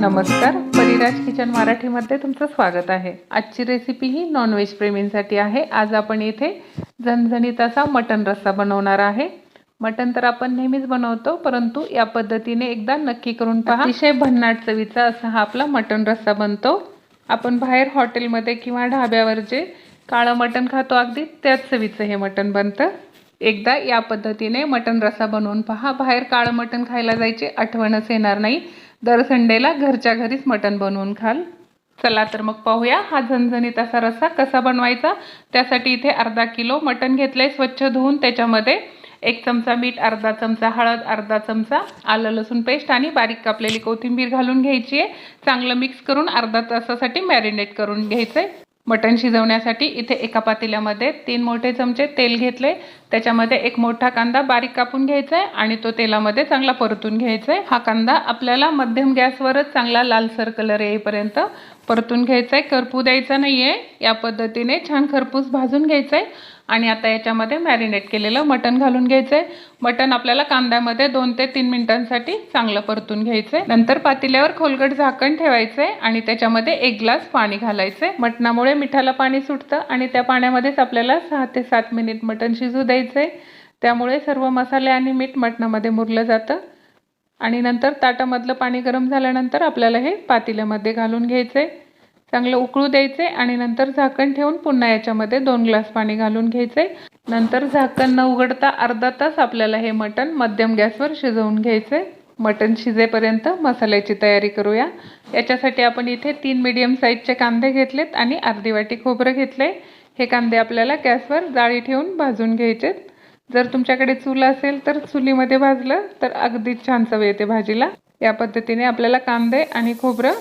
नमस्कार. परिराज किचन मराठीमध्ये तुमचं स्वागत आहे. आजची रेसिपी ही नॉनव्हेज प्रेमींसाठी आहे. आज आपण इथे झणझणीत असा मटन रस्सा बनवणार आहे. मटन तर आपण नेहमीच बनवतो परंतु या पद्धतीने एकदा नक्की करून पहा. अतिशय भन्नाट चवीचा असा हा आपला मटन रस्सा बनतो. आपण बाहेर हॉटेलमध्ये किंवा ढाब्यावर जे काळं मटण खातो अगदी त्याच चवीचं हे मटण बनतं. एकदा या पद्धतीने मटण रस्सा बनवून पहा. बाहेर काळं मटण खायला जायची आठवणच येणार नाही. दर संडेला घरच्या घरीच मटण बनवून खाल. चला तर मग पाहूया हा झणझणीत असा रस्सा कसा बनवायचा. त्यासाठी इथे अर्धा किलो मटण घेतलंय स्वच्छ धुवून. त्याच्यामध्ये एक चमचा मीठ अर्धा चमचा हळद अर्धा चमचा आलं लसूण पेस्ट आणि बारीक कापलेली कोथिंबीर घालून घ्यायची आहे. चांगलं मिक्स करून अर्धा तासासाठी मॅरिनेट करून घ्यायचं आहे मटण शिजवण्यासाठी इथे एका पातेल्यामध्ये तीन मोठे चमचे तेल घेतले. त्याच्यामध्ये एक मोठा कांदा बारीक कापून घ्यायचा आहे आणि तो तेलामध्ये चांगला परतून घ्यायचा आहे हा कांदा आपल्याला मध्यम गॅसवरच चांगला लालसर कलर येईपर्यंत परतून घ्यायचं आहे करपू द्यायचा नाही आहे या पद्धतीने छान खरपूस भाजून घ्यायचं आहे आणि आता याच्यामध्ये मॅरिनेट केलेलं मटण घालून घ्यायचं आहे मटण आपल्याला कांद्यामध्ये दोन ते तीन मिनिटांसाठी चांगलं परतून घ्यायचं आहे नंतर पातेल्यावर खोलगट झाकण ठेवायचं आहे आणि त्याच्यामध्ये एक ग्लास पाणी घालायचं आहे मटणामुळे मिठाला पाणी सुटतं आणि त्या पाण्यामध्येच आपल्याला सहा ते सात मिनिट मटण शिजू द्यायचं आहे त्यामुळे सर्व मसाले आणि मीठ मटणामध्ये मुरलं जातं. आणि नंतर ताटामधलं पाणी गरम झाल्यानंतर आपल्याला हे पातेल्यामध्ये घालून घ्यायचं आहे चांगलं उकळू द्यायचे आणि नंतर झाकण ठेवून पुन्हा याच्यामध्ये दोन ग्लास पाणी घालून घ्यायचे नंतर झाकण न उघडता अर्धा तास आपल्याला हे मटण मध्यम गॅसवर शिजवून घ्यायचे मटण शिजेपर्यंत मसाल्याची तयारी करूया. याच्यासाठी आपण इथे तीन मीडियम साईजचे कांदे घेतलेत आणि अर्धी वाटी खोबरं घेतले हे कांदे आपल्याला गॅसवर जाळी ठेवून भाजून घ्यायचेत. जर तुमच्याकडे चूल असेल तर चुलीमध्ये भाजलं तर अगदीच छान चव येते भाजीला. या पद्धतीने आपल्याला कांदे आणि खोबरं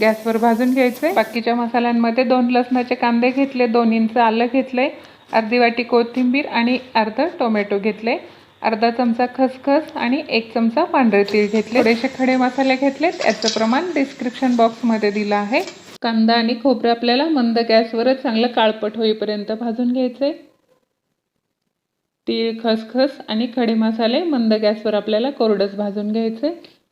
गॅसवर भाजून घ्यायचे. बाकीच्या मसाल्यांमध्ये दोन लसणाचे कांदे घेतले दोन इंच आलं घेतले अर्धी वाटी कोथिंबीर आणि अर्धा टोमॅटो घेतले अर्धा चमचा खसखस आणि एक चमचा पांढरे तीळ घेतले. थोडेसे खडे मसाले घेतलेत याचं प्रमाण डिस्क्रिप्शन बॉक्समध्ये दिलं आहे. कांदा आणि खोबरं आपल्याला मंद गॅसवरच चांगलं काळपट होईपर्यंत भाजून घ्यायचे. तीळ खसखस आणि खडे मसाले मंद गॅसवर आपल्याला कोरडच भाजून घ्यायचे.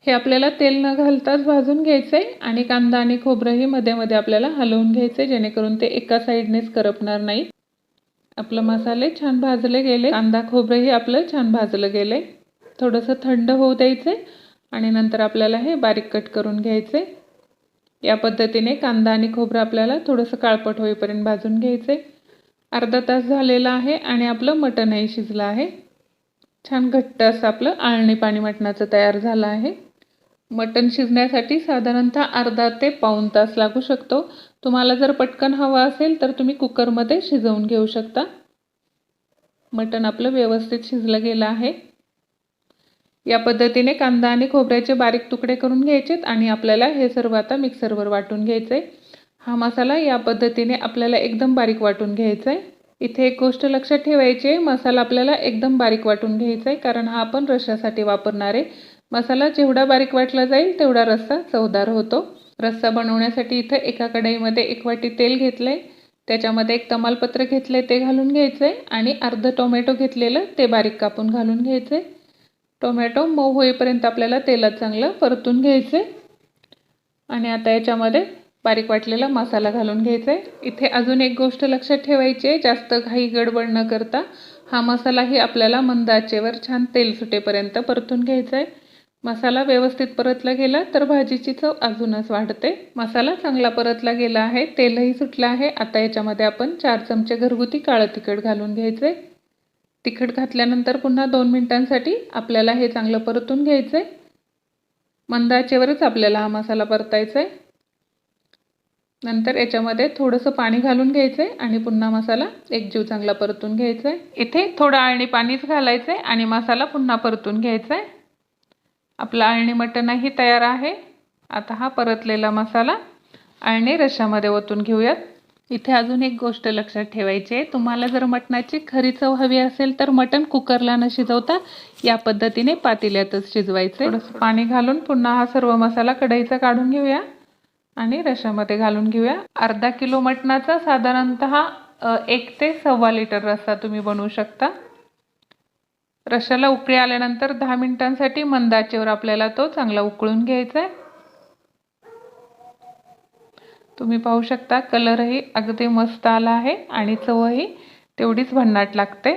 हे आपल्याला तेल न घालताच भाजून घ्यायचं आहे आणि कांदा आणि खोबरंही मध्ये मध्ये आपल्याला हलवून घ्यायचे जेणेकरून ते एका साईडनेच करपणार नाही. आपलं मसाले छान भाजले गेले. कांदा खोबरंही आपलं छान भाजलं गेले. थोडंसं थंड होऊ द्यायचे आणि नंतर आपल्याला हे बारीक कट करून घ्यायचे. या पद्धतीने कांदा आणि खोबरं आपल्याला थोडंसं काळपट होईपर्यंत भाजून घ्यायचे. अर्धा तास झालेला आहे आणि आपलं मटणही शिजलं आहे. छान घट्ट असं आपलं आळणी पाणी मटणाचं तयार झालं आहे. मटण शिजण्यासाठी साधारणतः अर्धा ते पाऊण तास लागू शकतो. तुम्हाला जर पटकन हवं असेल तर तुम्ही कुकरमध्ये शिजवून घेऊ शकता. मटण आपलं व्यवस्थित शिजलं गेलं आहे. या पद्धतीने कांदा आणि खोबऱ्याचे बारीक तुकडे करून घ्यायचेत आणि आपल्याला हे सर्व आता मिक्सरवर वाटून घ्यायचं आहे हा मसाला या पद्धतीने आपल्याला एकदम बारीक वाटून घ्यायचा आहे इथे एक गोष्ट लक्षात ठेवायची आहे मसाला आपल्याला एकदम बारीक वाटून घ्यायचा आहे कारण हा आपण रश्श्यासाठी वापरणार आहे. मसाला जेवढा बारीक वाटला जाईल तेवढा रस्सा चवदार होतो. रस्सा बनवण्यासाठी इथं एका कढईमध्ये एक वाटी तेल घेतलं आहे त्याच्यामध्ये एक तमालपत्र घेतलं आहे ते घालून घ्यायचं आहे आणि अर्ध टोमॅटो घेतलेलं ते बारीक कापून घालून घ्यायचं आहे टोमॅटो मऊ होईपर्यंत आपल्याला तेलात चांगलं परतून घ्यायचं आहे आणि आता याच्यामध्ये बारीक वाटलेला मसाला घालून घ्यायचा आहे इथे अजून एक गोष्ट लक्षात ठेवायची आहे जास्त घाई गडबड न करता हा मसालाही आपल्याला मंद आचेवर छान तेल सुटेपर्यंत परतून घ्यायचा आहे मसाला व्यवस्थित परतला गेला तर भाजीची चव अजूनच वाढते. मसाला चांगला परतला गेला आहे तेलही सुटलं आहे. आता याच्यामध्ये आपण चार चमचे घरगुती काळं तिखट घालून घ्यायचं आहे तिखट घातल्यानंतर पुन्हा दोन मिनटांसाठी आपल्याला हे चांगलं परतून घ्यायचं आहे मंद आचेवरच आपल्याला हा मसाला परतायचा आहे नंतर याच्यामध्ये थोडंसं पाणी घालून घ्यायचं आहे आणि पुन्हा मसाला एक जीव चांगला परतून घ्यायचा आहे इथे थोडं आळणी पाणीच घालायचं आहे आणि मसाला पुन्हा परतून घ्यायचा आहे आपला आळणी मटणही तयार आहे. आता हा परतलेला मसाला आळणी रशामध्ये ओतून घेऊयात. इथे अजून एक गोष्ट लक्षात ठेवायची आहे. तुम्हाला जर मटणाची खरी चव हवी असेल तर मटण कुकरला न शिजवता या पद्धतीने पातेल्यातच शिजवायचं थोडंसं पाणी घालून पुन्हा हा सर्व मसाला कढईचा काढून घेऊया. आणि रशामध्ये घालून घेऊया. अर्धा किलो मटणाचा साधारणत एक ते सव्वा लिटर रस्सा तुम्ही बनवू शकता. रशाला उकळी आल्यानंतर दहा मिनिटांसाठी मंद आचेवर आपल्याला तो चांगला उकळून घ्यायचा आहे तुम्ही पाहू शकता कलरही अगदी मस्त आला आहे आणि चवही तेवढीच भन्नाट लागते.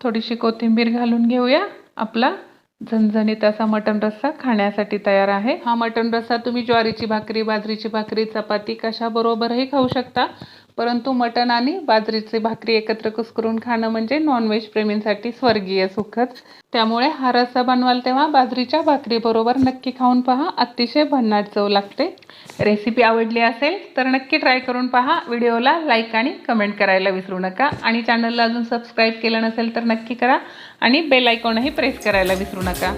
थोडीशी कोथिंबीर घालून घेऊया आपला. झणझणीत असा मटण रस्सा खाण्यासाठी तयार आहे. हा मटण रस्सा तुम्ही ज्वारीची भाकरी बाजरीची भाकरी चपाती कशाबरोबरही खाऊ शकता. परंतु मटण आणि बाजरीची भाकरी एकत्र कुसकरून खाणं म्हणजे नॉनव्हेज प्रेमींसाठी स्वर्गीय सुखच त्यामुळे हा रस्सा बनवाल तेव्हा बाजरीच्या भाकरीबरोबर नक्की खाऊन पहा. अतिशय भन्नाट चव लागते. रेसिपी आवडली असेल तर नक्की ट्राय करून पहा. व्हिडिओला लाईक आणि कमेंट करायला विसरू नका. आणि चॅनलला अजून सबस्क्राईब केलं नसेल तर नक्की करा. आणि बेल आयकॉनही प्रेस करायला विसरू नका.